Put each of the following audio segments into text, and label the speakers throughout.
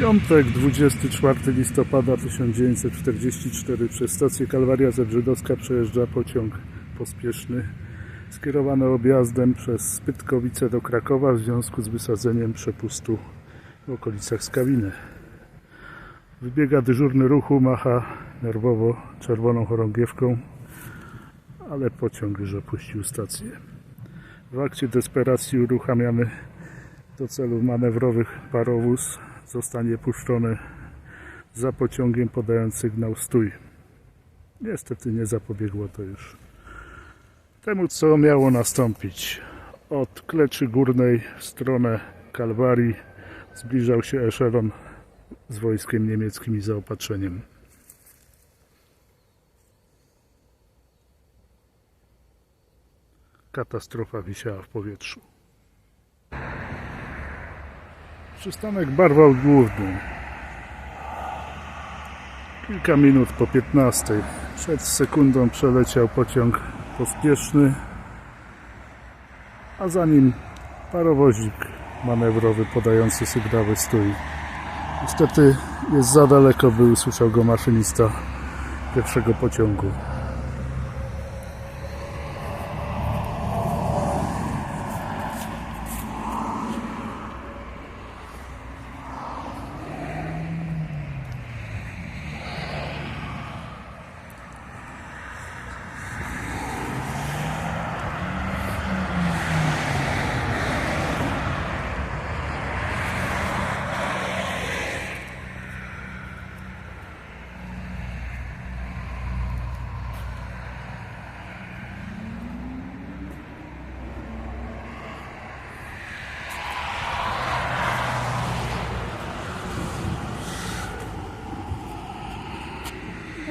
Speaker 1: Piątek, 24 listopada 1944 przez stację Kalwaria Zebrzydowska przejeżdża pociąg pospieszny skierowany objazdem przez Pytkowice do Krakowa w związku z wysadzeniem przepustu w okolicach Skawiny. Wybiega dyżurny ruchu, macha nerwowo czerwoną chorągiewką, ale pociąg już opuścił stację. W akcie desperacji uruchamiany do celów manewrowych parowóz zostanie puszczony za pociągiem podając sygnał stój. Niestety nie zapobiegło to już temu, co miało nastąpić. Od Kleczy Górnej w stronę Kalwarii zbliżał się eszelon z wojskiem niemieckim i zaopatrzeniem. Katastrofa wisiała w powietrzu. Przystanek Barwał Główny. Kilka minut po 15. Przed sekundą przeleciał pociąg pospieszny, a za nim parowozik manewrowy podający sygnały stój. Niestety jest za daleko, by usłyszał go maszynista pierwszego pociągu.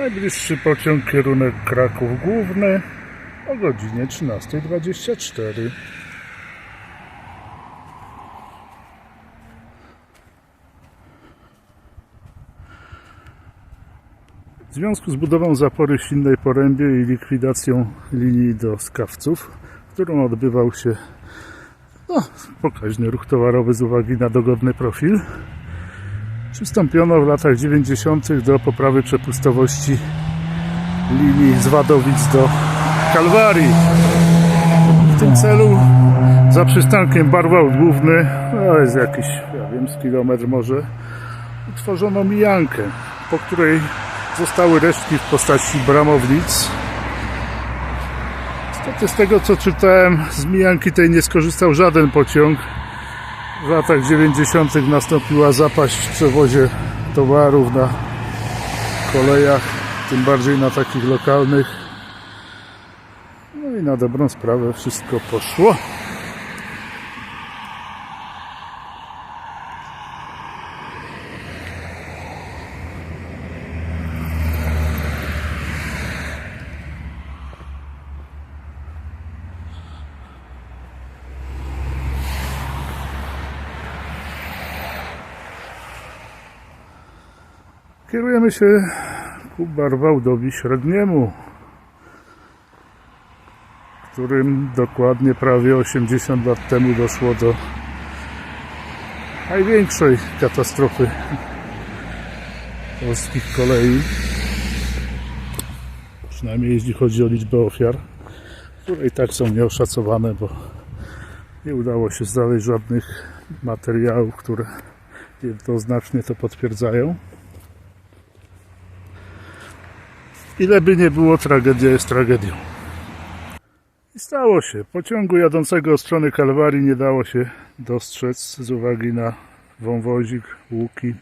Speaker 1: Najbliższy pociąg kierunek Kraków Główny o godzinie 13.24. W związku z budową zapory w Silnej Porębie i likwidacją linii do Skawców, którą odbywał się no, pokaźny ruch towarowy z uwagi na dogodny profil, przystąpiono w latach 90. do poprawy przepustowości linii z Wadowic do Kalwarii. W tym celu za przystankiem Barwał Główny, to jest jakiś, ja wiem, z kilometr może, utworzono mijankę, po której zostały resztki w postaci bramownic. Niestety z tego co czytałem, z mijanki tej nie skorzystał żaden pociąg. W latach 90. nastąpiła zapaść w przewozie towarów na kolejach, tym bardziej na takich lokalnych. No i na dobrą sprawę wszystko poszło. Kierujemy się ku Barwałdowi Średniemu, którym dokładnie prawie 80 lat temu doszło do największej katastrofy polskich kolei. Przynajmniej jeśli chodzi o liczbę ofiar, które i tak są nieoszacowane, bo nie udało się znaleźć żadnych materiałów, które jednoznacznie to potwierdzają. Ile by nie było, tragedia jest tragedią. I stało się. Pociągu jadącego od strony Kalwarii nie dało się dostrzec z uwagi na wąwozik, łuki.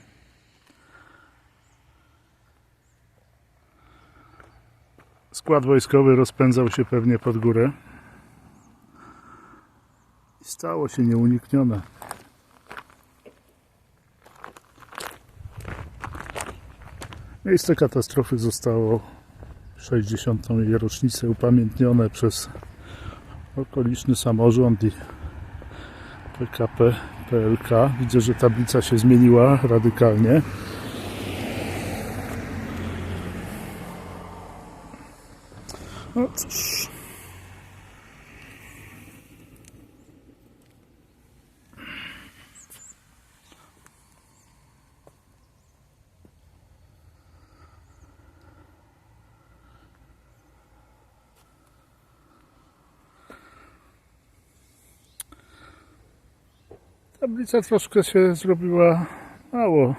Speaker 1: Skład wojskowy rozpędzał się pewnie pod górę. I stało się nieuniknione. Miejsce katastrofy zostało 60. jej rocznicę upamiętnione przez okoliczny samorząd i PKP PLK. Widzę, że tablica się zmieniła radykalnie. No cóż. Tablica troszkę się zrobiła mało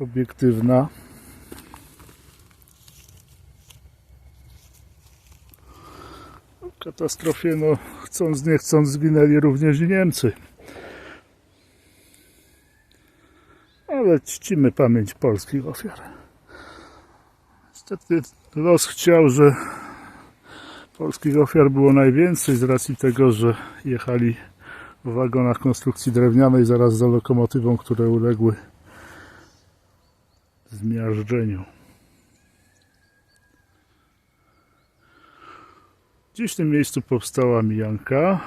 Speaker 1: obiektywna. W katastrofie, no, chcąc nie chcąc, zginęli również i Niemcy. Ale czcimy pamięć polskich ofiar. Niestety los chciał, że polskich ofiar było najwięcej z racji tego, że jechali w wagonach konstrukcji drewnianej zaraz za lokomotywą, które uległy zmiażdżeniu. Gdzieś w tym miejscu powstała mijanka,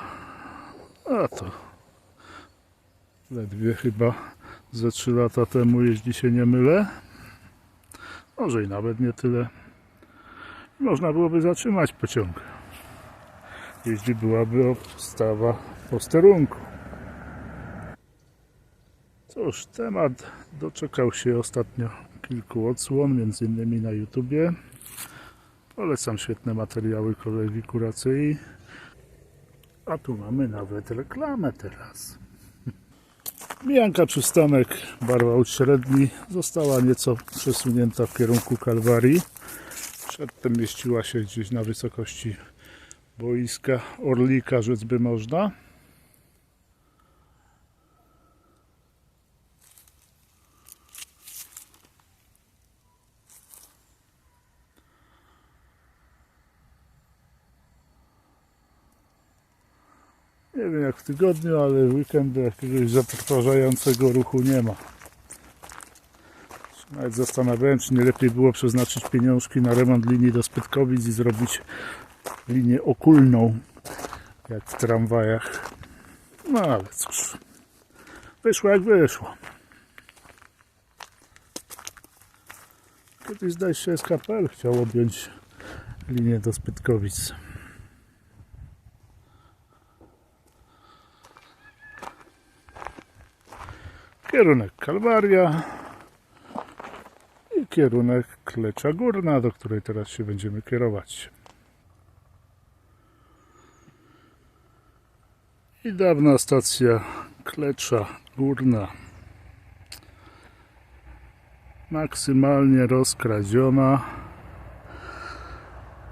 Speaker 1: a to ledwie chyba ze 3 lata temu, jeśli się nie mylę. Może i nawet nie tyle. Można byłoby zatrzymać pociąg, jeśli byłaby obstawa posterunku. Cóż, temat doczekał się ostatnio kilku odsłon, między innymi na YouTubie. Polecam świetne materiały kolegi Kuracyi. A tu mamy nawet reklamę teraz. Mijanka przystanek, barwa średni, została nieco przesunięta w kierunku Kalwarii. Przedtem mieściła się gdzieś na wysokości boiska Orlika, rzec by można. Nie wiem jak w tygodniu, ale w weekendy jakiegoś zatrważającego ruchu nie ma. Nawet zastanawiałem, czy nie lepiej było przeznaczyć pieniążki na remont linii do Spytkowic i zrobić linię okulną, jak w tramwajach. No ale cóż, wyszło jak wyszło. Kiedyś zdaje się SKPL chciał objąć linię do Spytkowic. Kierunek Kalwaria i kierunek Klecza Górna, do której teraz się będziemy kierować. I dawna stacja Klecza Górna. Maksymalnie rozkradziona.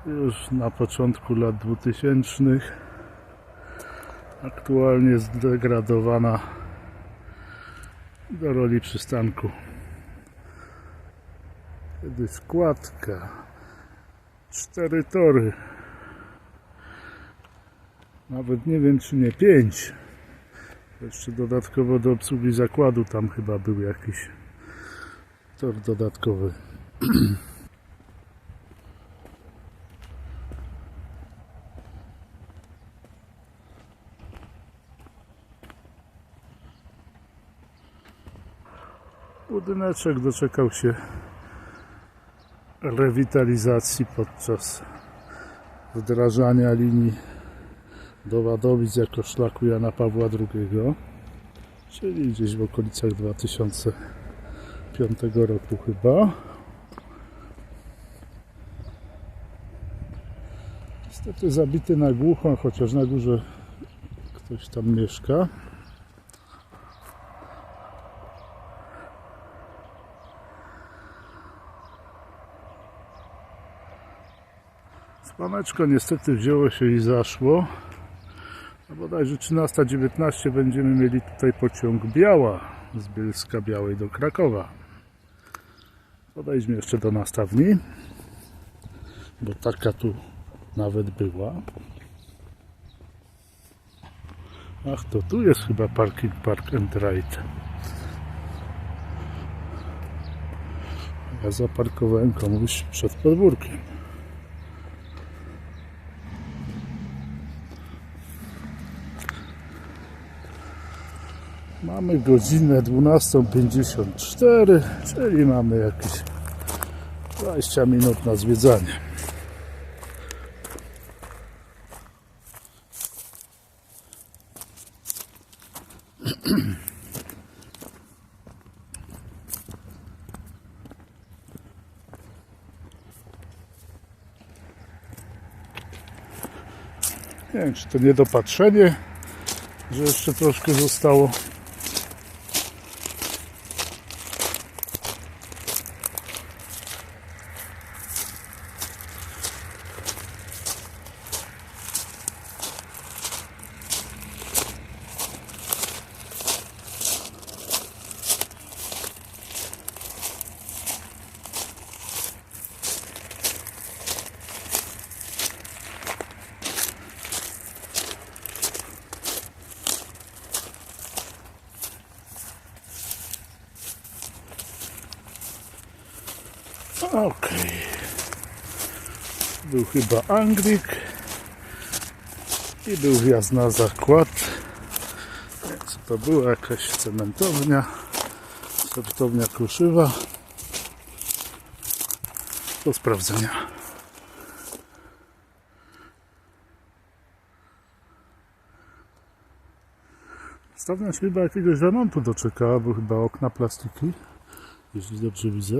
Speaker 1: Już na początku lat 2000. Aktualnie zdegradowana do roli przystanku. Kiedy składka, cztery tory, nawet nie wiem czy nie pięć. Jeszcze dodatkowo do obsługi zakładu tam chyba był jakiś tor dodatkowy. Budyneczek doczekał się rewitalizacji podczas wdrażania linii do Wadowic jako szlaku Jana Pawła II, czyli gdzieś w okolicach 2005 roku chyba. Niestety zabity na głucho, chociaż na górze ktoś tam mieszka. Słoneczko niestety wzięło się i zaszło. No bodajże 13.19 będziemy mieli tutaj pociąg Biała z Bielska Białej do Krakowa. Podejdźmy jeszcze do nastawni, bo taka tu nawet była. Ach, to tu jest chyba parking Park and Ride. Ja zaparkowałem komuś przed podwórkiem. Mamy godzinę 12.54, czyli mamy jakieś 20 minut na zwiedzanie. Nie wiem, czy to niedopatrzenie, że jeszcze troszkę zostało. Okej. Był chyba Anglik. I był wjazd na zakład. Co to była? Jakaś cementownia. Sortownia kruszywa. Do sprawdzenia. Stawnia się chyba jakiegoś remontu doczekała, bo chyba okna plastiki, jeśli dobrze widzę.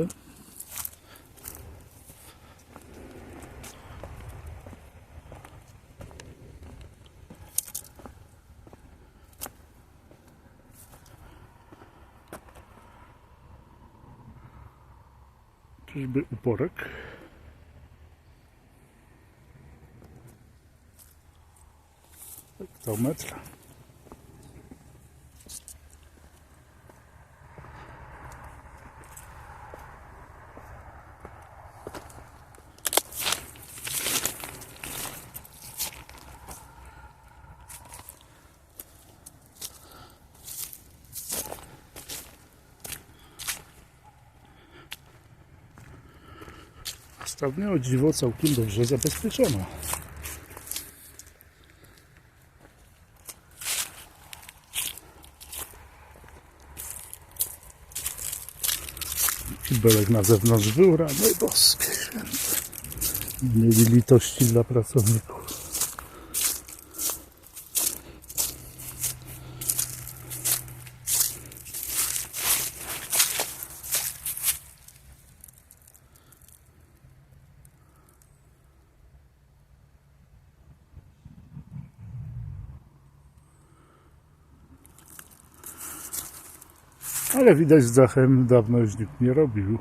Speaker 1: Czyżby uporek? Hektometr. Stawnia dziwo całkiem dobrze zabezpieczona. Kibelek na zewnątrz był, rany boskie święte. Mieli litości dla pracowników. Ale widać z dachem dawno już nikt nie robił.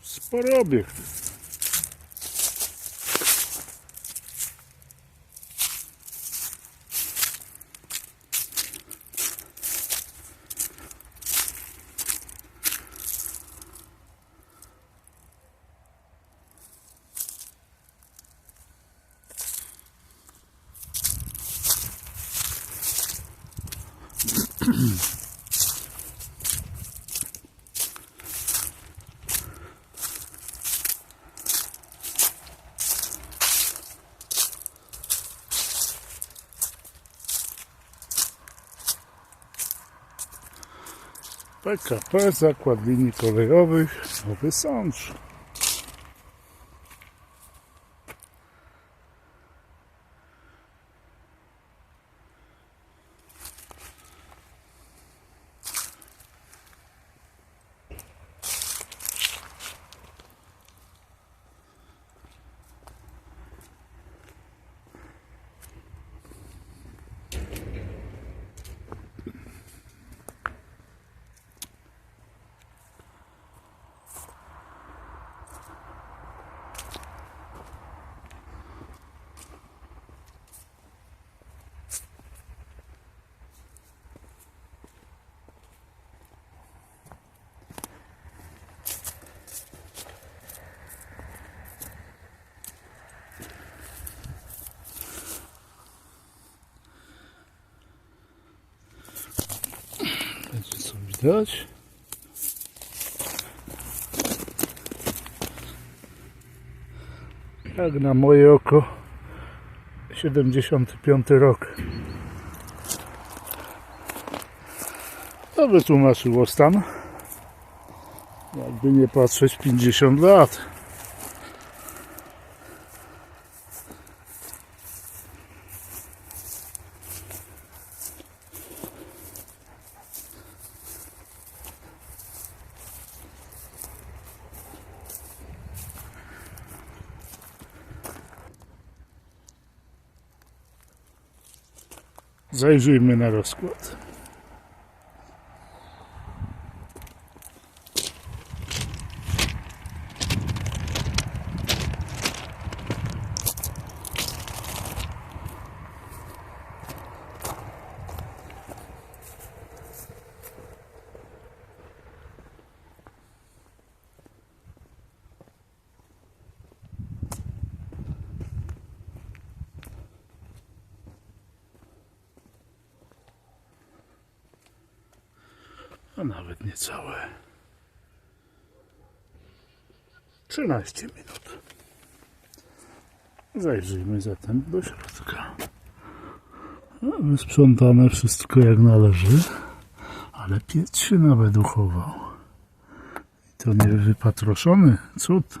Speaker 1: Spory obiekt. PKP, Zakład Linii Kolejowych, Nowy Sącz. Widać. Jak na moje oko 75 rok. To by tłumaczyło stan. Jakby nie patrzeć 50 lat. Zajrzyjmy na rozkład. A nawet niecałe. 13 minut. Zajrzyjmy zatem do środka. No, Wysprzątane wszystko jak należy, ale piec się nawet uchował. I to nie wypatroszony cud.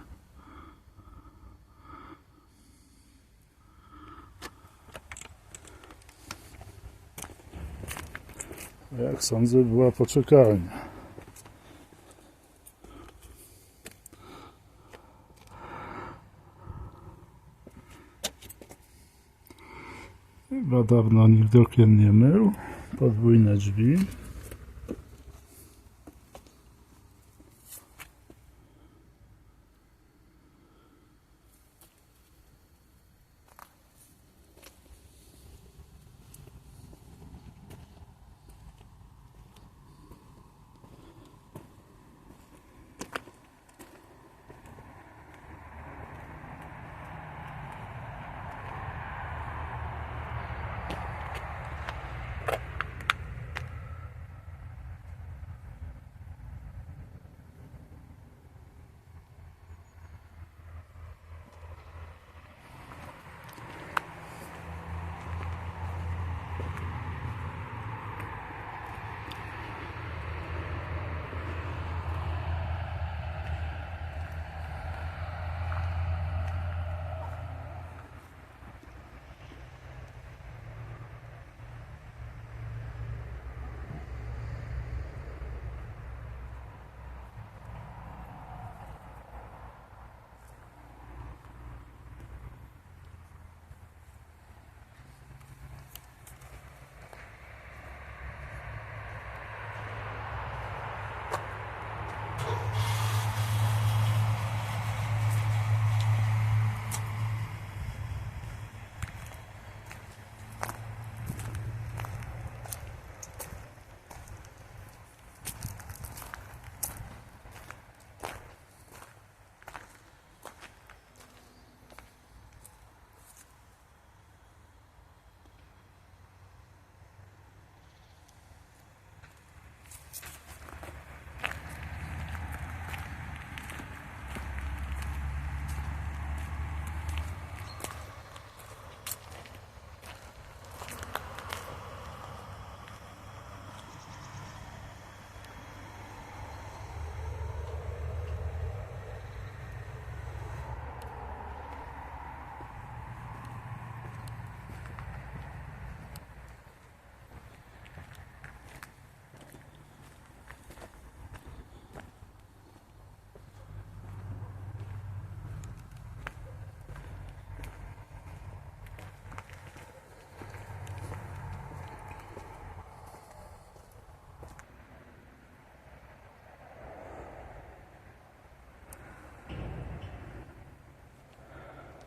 Speaker 1: Jak sądzę, była poczekalnia. Chyba dawno nikt okien nie mył. Podwójne drzwi.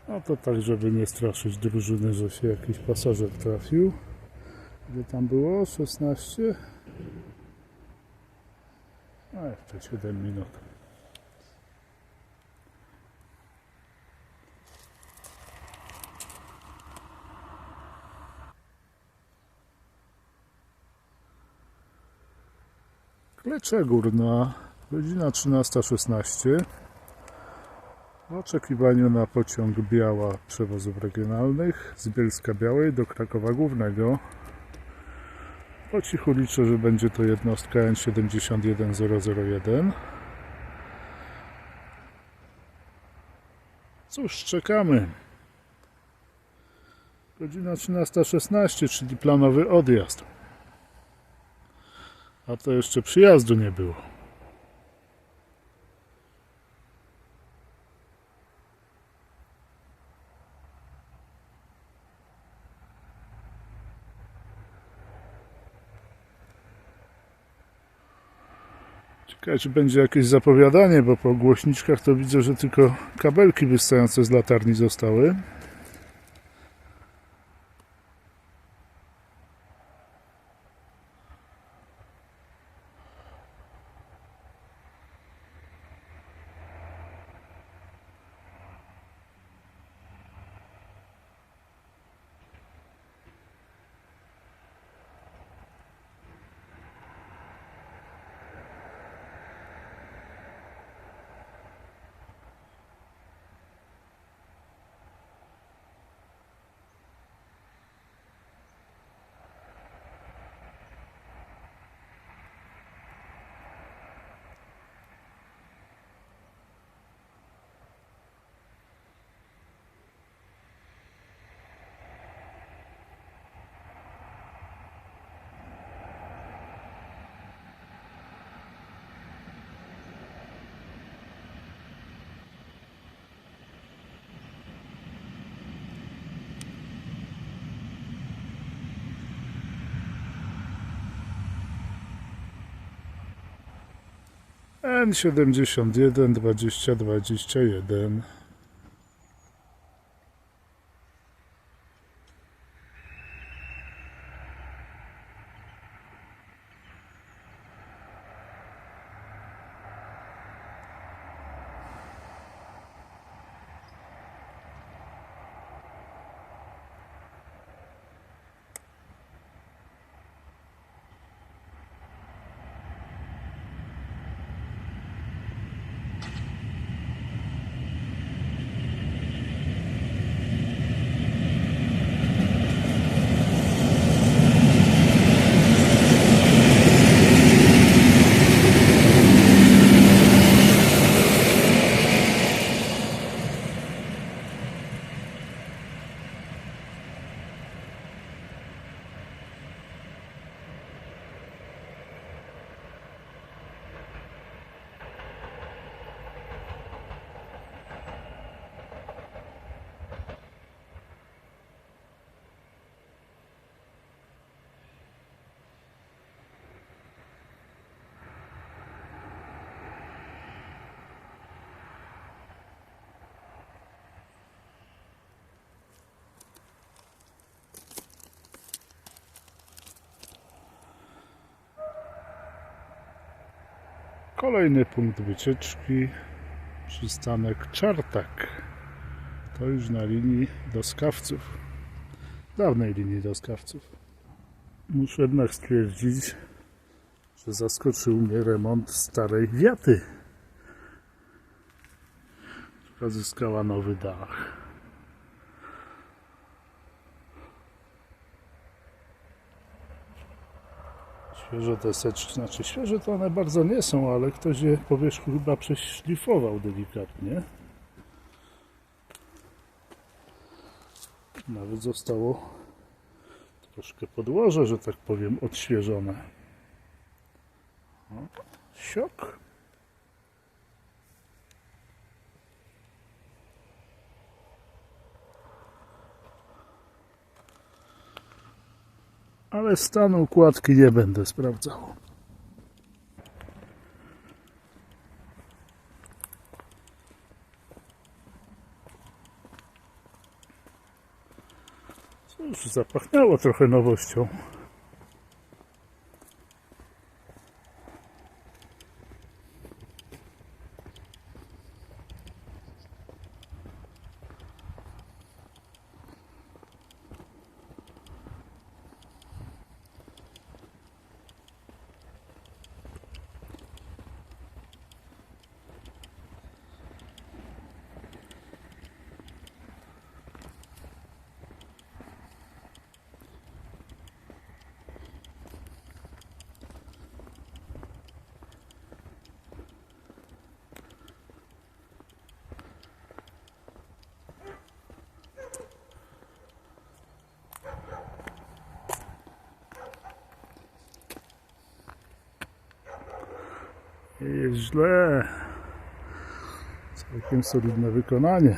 Speaker 1: No to tak, żeby nie straszyć drużyny, że się jakiś pasażer trafił. Ile tam było? 16? A jeszcze 7 minut. Klecza Górna, godzina 13.16. Oczekiwaniu na pociąg Biała przewozów regionalnych z Bielska Białej do Krakowa Głównego. Po cichu liczę, że będzie to jednostka N71001. Cóż, czekamy. Godzina 13.16, czyli planowy odjazd. A to jeszcze przyjazdu nie było. Ciekawe, czy będzie jakieś zapowiadanie, bo po głośniczkach to widzę, że tylko kabelki wystające z latarni zostały. N71 2021 Kolejny punkt wycieczki przystanek Czartak. To już na linii do Skawców. Dawnej linii do Skawców. Muszę jednak stwierdzić, że zaskoczył mnie remont starej wiaty, która zyskała nowy dach. Świeże deseczki, znaczy świeże to one bardzo nie są, ale ktoś je po wierzchu chyba prześlifował delikatnie. Nawet zostało troszkę podłoże, że tak powiem, odświeżone. O, siok. Ale stanu układki nie będę sprawdzał. Cóż, zapachniało trochę nowością. Jest źle. Całkiem solidne wykonanie.